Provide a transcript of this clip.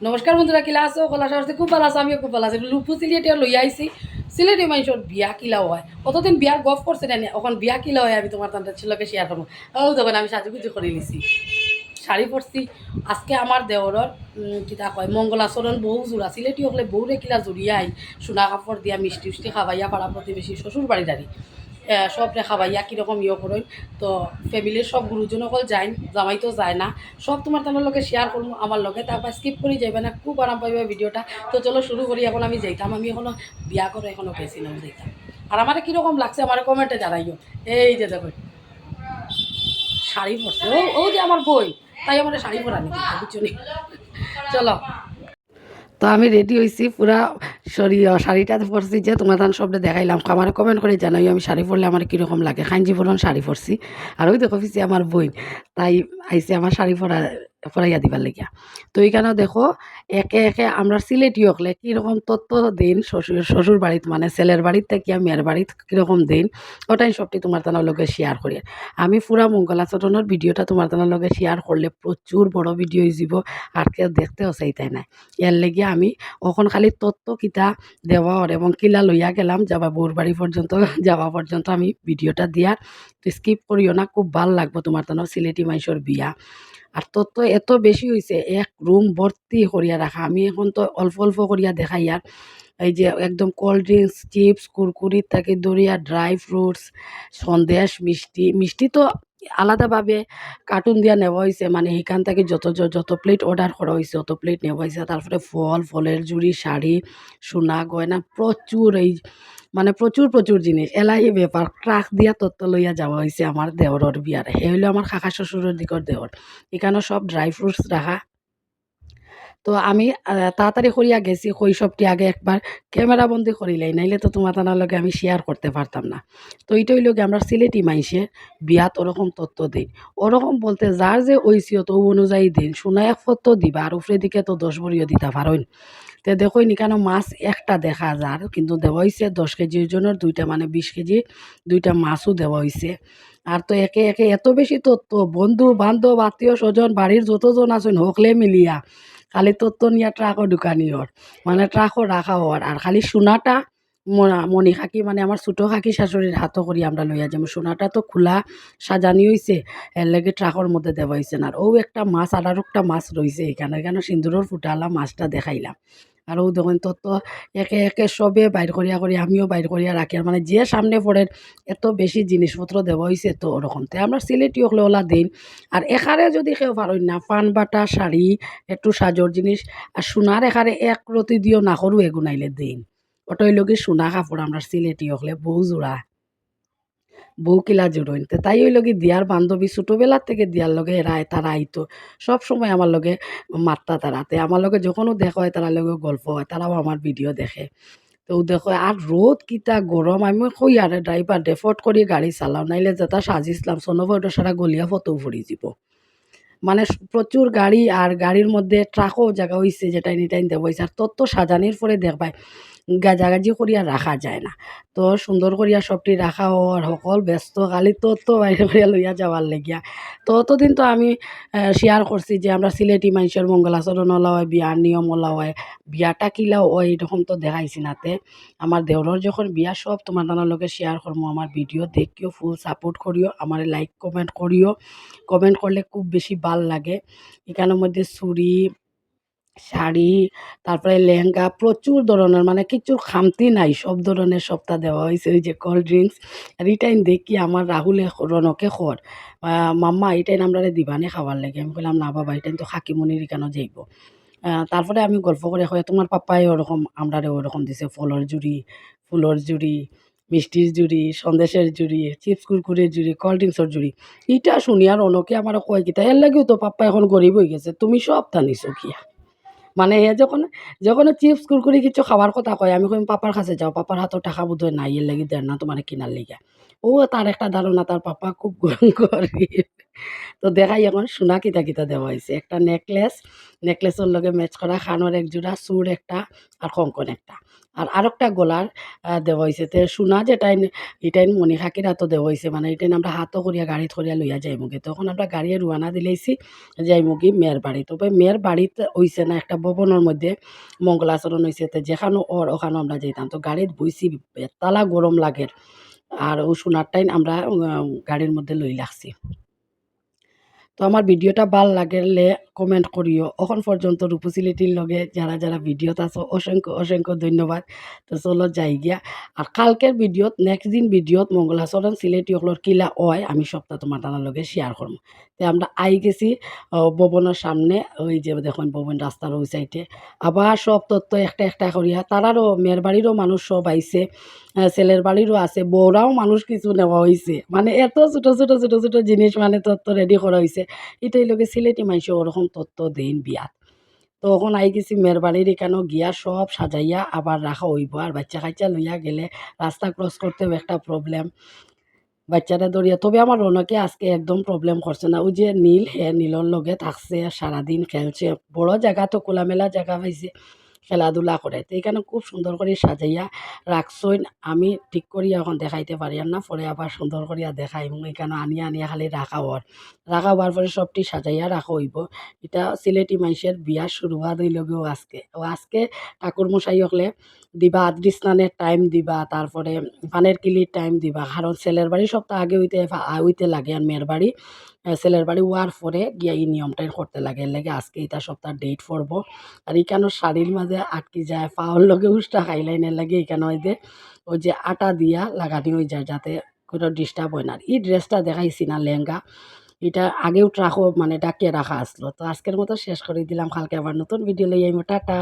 নমস্কার বন্ধুরা, কিলা আছো? কলা সাহসে খুব ভালো আছো, আমিও খুব ভালো আছি। লুপু সিলেটিয়া লই আইছি সিলেটি মানুষের বিয়া কিলা হয়। কতদিন বিয়ার গফ করছে না এখন বিয়া কিলা হয় আমি তোমার তান্তার ছেলেকে শেয়ার করব ও তখন আমি সাজুগুজু করে নিছি। শাড়ি পরছি আজকে আমার দেওরের কিতা কয় মঙ্গলাচরণ বহু জোড়া সিলেটি হলে বহুরে কিলা জুড়িয়াই সোনা কাপড় দিয়া মিষ্টি উষ্টি খাবাইয়া পাড়া প্রতিবেশী শ্বশুর বাড়ি দাঁড়ি সব রে ভাইয়া কীরকম ইয়ে করই তো ফ্যামিলির সব গুরুজন অকল যায়, জামাই তো যায় না। সব তোমার তার লগে শেয়ার করব আমার লগে তারপর স্কিপ করে যাইবে না, খুব আরাম পাইবে ভিডিওটা তো চলো শুরু করি, এখন আমি যাইতাম, আমি এখনও বিয়া করে এখনও গেছি না যাইতাম। আর আমার কীরকম লাগছে আমার কমেন্টে জানাইও। এই যে দেখো, শাড়ি পরছে। ও ও যে আমার বই, তাই আমার শাড়ি পরা নি বুঝছ নি? চলো। তো আমি রেডি হয়েছি পুরা সরি শাড়িটা পরছি যে তোমার ধান সবটা দেখাইলাম। আমার কমেন্ট করে জানাই আমি শাড়ি পরলে আমার কীরকম লাগে। খাঞ্জি পরন শাড়ি পরছি। আর ওই দেখো আমার বই তাই আইসি আমার শাড়ি পরা পরাইয়া দিবার লাগিয়া। তো এইখানেও দেখো, একে একে আমরা সিলেটি হকলে কীরকম তত্ত্ব দিন শ্বশুর শ্বশুর বাড়িত মানে ছেলের বাড়ির থেকে মেয়ের বাড়িত কীরকম দিন, ওটাই সবটি তোমার তানার লগে শেয়ার করি। আমি পুরা মঙ্গলাচরণের ভিডিওটা তোমার তানার লগে শেয়ার করলে প্রচুর বড় ভিডিও হয়ে আর কেউ দেখতেও চাইতাই নাই এর লেগে আমি অখন খালি তত্ত্ব কিতা দেওয়ার এবং কিলা লইয়া গেলাম, যাবা বউর বাড়ি পর্যন্ত যাওয়া পর্যন্ত আমি ভিডিওটা দিয়ার স্কিপ করিও না, খুব ভালো লাগবো তোমার তানোর সিলেটি মাইসর বিয়া। আর তো এত বেশি হয়েছে এক রুম ভর্তি করিয়া রাখা। আমি এখন তো অল্প অল্প করিয়া দেখাই আর। এই যে একদম কোল্ড ড্রিঙ্কস চিপস কুরকুরি তাকে দরিয়া ড্রাই ফ্রুটস সন্দেশ, মিষ্টি। মিষ্টি তো আলাদাভাবে কার্টুন দিয়া নেওয়া হয়েছে মানে এখান থেকে যত যত প্লেট অর্ডার করা হয়েছে অত প্লেট নেওয়া হয়েছে তারপরে ফল, ফলের জুড়ি শাড়ি, সোনা, গয়না, প্রচুর এই মানে প্রচুর প্রচুর জিনিস। এলাই ব্যাপার, ট্রাক দিয়া তত্ত্ব লইয়া যাওয়া হয়েছে আমার দেওরর বিয়ার। হে হইল আমার কাকা শ্বশুরের দিকর দেওর। এখানে সব ড্রাই ফ্রুটস রাখা তো আমি তাড়াতাড়ি করিয়া গেছি, শৈশবটি আগে একবার ক্যামেরা বন্দি করিলাই নাইলে তো তোমার তানার লগে আমি শেয়ার করতে পারতাম না। তো এইটাই লগে আমরা সিলেটি মাইসে বিয়াত ওরকম তত্ত্ব দিই। ওরকম বলতে যার যে ঐসিও তো অনুযায়ী দিন সোনা এক ফত দিবা আর উপরে দিকে তো দশ বড়িও দিতে পারোই তে দেখোই নি কেন মাছ একটা দেখা যার, কিন্তু দেওয়া হয়েছে দশ কেজির জন্য দুইটা মানে বিশ কেজি দুইটা মাছও দেওয়া হয়েছে আর তো একে একে এত বেশি তত্ত্ব বন্ধু বান্ধব আত্মীয় স্বজন বাড়ির যতজন আছেন হকলে মিলিয়া খালি তত্ত্ব নিয়ে ট্রাকও ঢুকানি ওর মানে ট্রাকও রাখা ওর আর খালি সোনাটা মনা- মণি খাকি মানে আমার ছোটো খাকি শাশুড়ির হাতও করি আমরা লইয়া যাব সোনাটা তো খোলা সাজানি হয়েছে এর লেগে ট্রাকর মধ্যে দেওয়া হয়েছে আর ও একটা মাছ আর একটা মাছ রয়েছে এখানে এখানে সিন্দুরের ফুটালা মাছটা দেখাইলাম। ও দেখুন তত একে একে সবে বাইর করিয়া করি আমিও বাইর করিয়া রাখি আর মানে যে সামনে পড়ে এত বেশি জিনিসপত্র দেওয়া হয়েছে তো ওরকম তাই আমরা সিলেটি হলে ওলা দিন আর এখানে যদি কেউ পারেন না পান বাটা শাড়ি একটু সাজর জিনিস আর সোনার এখানে এক রতি দিও না করু এগুনাইলে দিন ওটাই লগে সোনা কাপড় আমরা সিলেটি হলে বউ জোড়া বউ কিলা জোড়ইন তে তাই ওই লগে দিয়ার বান্ধবী ছোটোবেলার থেকে দিয়ার লগে এরা তারা আইতো। সব সময় আমার লগে মাত্তা তারাতে আমার লগে যখনও দেখা হয় তারা লগে গল্প হয়, তারাও আমার ভিডিও দেখে। তো দেখো, আর রোদ কিতা গরম, আমি কই আর ড্রাইভার ডেফট করে গাড়ি চালাও, নাইলে যেটা সাজিছিলাম সোনোভয়টা সারা গলিয়া ফটো ফুরি যাব মানে প্রচুর গাড়ি আর গাড়ির মধ্যে ট্রাকও জায়গা হয়েছে যেটা এনি টাইম হয়েছে আর তত সাজানির পরে দেখবাই গাজাগাজি করিয়া রাখা যায় না। তো সুন্দর করিয়া সবটি রাখা ও আর সকল ব্যস্ত খালি তো তো বাইরে করিয়া লইয়া যাওয়ার লাগিয়া। তো অতদিন তো আমি শেয়ার করছি যে আমরা সিলেটি মানুষের মঙ্গলাচরণ ওলা হয় বিয়ার নিয়ম ওলা হয় বিয়াটা কিলাও হয় এরকম তো দেখাইছি নাতে। আমার দেওরের যখন বিয়া সব তোমার নানার লগে শেয়ার করব আমার ভিডিও দেখিও ফুল সাপোর্ট করিও আমার লাইক কমেন্ট করিও কমেন্ট করলে খুব বেশি ভালো লাগে। এখানের মধ্যে চুড়ি শাড়ি, তারপরে লেহেঙ্গা প্রচুর ধরনের মানে কিছু খামতি নাই, সব ধরনের সপ্তাহ দেওয়া হয়েছে, ওই যে কোল্ড ড্রিঙ্কস আর এটাই দেখি আমার রাহুলে রনকে খর মাম্মা এটাই আমরা দিবানে খাবার লাগে। আমি বললাম না বাবা এটাই তো খাকিমনির কেন যাইব? তারপরে আমি গল্প করে হয় তোমার পাপাই ওরকম, আমরা ওরকম দিছে, ফলের জুড়ি ফুলের জুড়ি মিষ্টির জুড়ি সন্দেশের জুড়ি চিপস, কুরকুরের জুড়ি কোল্ড ড্রিঙ্কসের জুড়ি ইটা শুনি আর অনকে আমার কয় কিতা এর লাগেও তো পাপ্পা এখন গরিব হয়ে গেছে, তুমি সব টানিছো কিয়া? মানে হে যখন যখন চিপস কুরকুরি কিছু খাওয়ার কথা কয়, আমি কই পাপার কাছে যাও পাপার হাতে টাকা বোধহয় নাই এর লাগি দেন না তোমার কিনার লিগা। ও তার একটা ধারণা তার পাপা খুব গরিব তো দেখাই এখন সোনা কিতা কিতা দেওয়া হয়েছে একটা নেকলেস নেকলেসের লগে ম্যাচ করা খানোর এক জোড়া চুর একটা আর কঙ্কন একটা। আর আরেকটা গলার দেওয়া হয়েছে তে সোনা যেটাই এটাই মণি খাকিরা তো দেওয়া হয়েছে মানে এটাই আমরা হাতও করিয়া, গাড়িত করিয়া লইয়া যাই মুগে তখন আমরা গাড়িয়ে রুয়ানা দিলেইছি যাই মুগি মেয়ের বাড়ি। তবে মেয়ের বাড়িতে হইছে না একটা ভবনের মধ্যে মঙ্গলাচরণ হয়েছে তো যেখানে ওর ওখানে আমরা যেতাম তো গাড়িত বইছি বেতালা গরম লাগে। আর ও সোনার টাইম আমরা গাড়ির মধ্যে লই লাগছি তো আমার ভিডিওটা ভালো লাগলে কমেন্ট করিও। এখন পর্যন্ত রূপসিলিটির লগে যারা যারা ভিডিওত আছো অসংখ্য অসংখ্য ধন্যবাদ। তো চলো যাই গিয়া। আর কালকের ভিডিওত নেক্সট দিন ভিডিওত মঙ্গলাচরণ সিলেটি অকলর কিলা হয় আমি সপ্তাহ তোমার টানার লগে শেয়ার করব তো আমরা আই গেছি ভবনের সামনে ওই যে দেখুন ভবন রাস্তার ওই সাইডে আবার সব তত্ত্ব একটা একটা করিয়া তারারও মেয়ের বাড়িরও মানুষ সব আহ, ছেলের বাড়িরও আছে বউরাও মানুষ কিছু নেওয়া হয়েছে মানে এত ছোটো ছোটো ছোটো ছোটো জিনিস মানে তত্ত্ব রেডি করা হয়েছে এটাই লোকে সিলেটি মাইসে ওরকম তত্ত্ব দেন বিয়াত। তখন আই গেছি মেয়ের বাড়ির এখানেও গিয়া সব সাজাইয়া আবার রাখা হইব। আর বাচ্চা কাচ্চা লইয়া গেলে রাস্তা ক্রস করতেও একটা প্রবলেম বাচ্চারা দৌড়িয়া, তবে আমার রনকে আজকে একদম প্রবলেম করছে না। ওই যে নীল হে নীলর লগে থাকছে, সারাদিন খেলছে। বড় জায়গা তো খোলামেলা জায়গা পাইছে খেলাধুলা করে। তো এখানে খুব সুন্দর করে সাজাইয়া রাখছইন আমি ঠিক করিয়া এখন দেখাইতে পারি আর না, পরে আবার সুন্দর করিয়া দেখাই এবং এখানে আনিয়া আনিয়া খালি রাখা হওয়ার রাখা হওয়ার পরে সবটি সাজাইয়া রাখা হইব। এটা সিলেটি মাইসের বিয়া হওয়া হইলগেও আজকে। ও আজকে ঠাকুর মশাই হকলে দিবা আদ্রি স্নানের টাইম দিবা, তারপরে পানের কিলির টাইম দিবা। কারণ ছেলের বাড়ি সপ্তাহ আগে হইতে হইতে লাগে আর মেয়ের বাড়ি। ছেলের বাড়ি হওয়ার পরে গিয়া এই নিয়মটাই করতে লাগে। এর লাগে আজকে এটা সপ্তাহ ডেট পড়ব। আর এখানে শাড়ির মাঝে আটকি যায়, পাওয়ার লগে উষ্টা খাইলাইনের লাগে এখানে ওই যে ওই যে আটা দিয়া লাগানি হয়ে যায়, যাতে কোনো ডিস্টার্ব হয় না। আর এই ড্রেসটা দেখাইছি না, লেহেঙ্গা। এটা আগেও রাখো মানে ডাকিয়ে রাখা আসলো। তো আজকের মতো শেষ করে দিলাম। কালকে আবার নতুন ভিডিও লই আইমো। টাটা।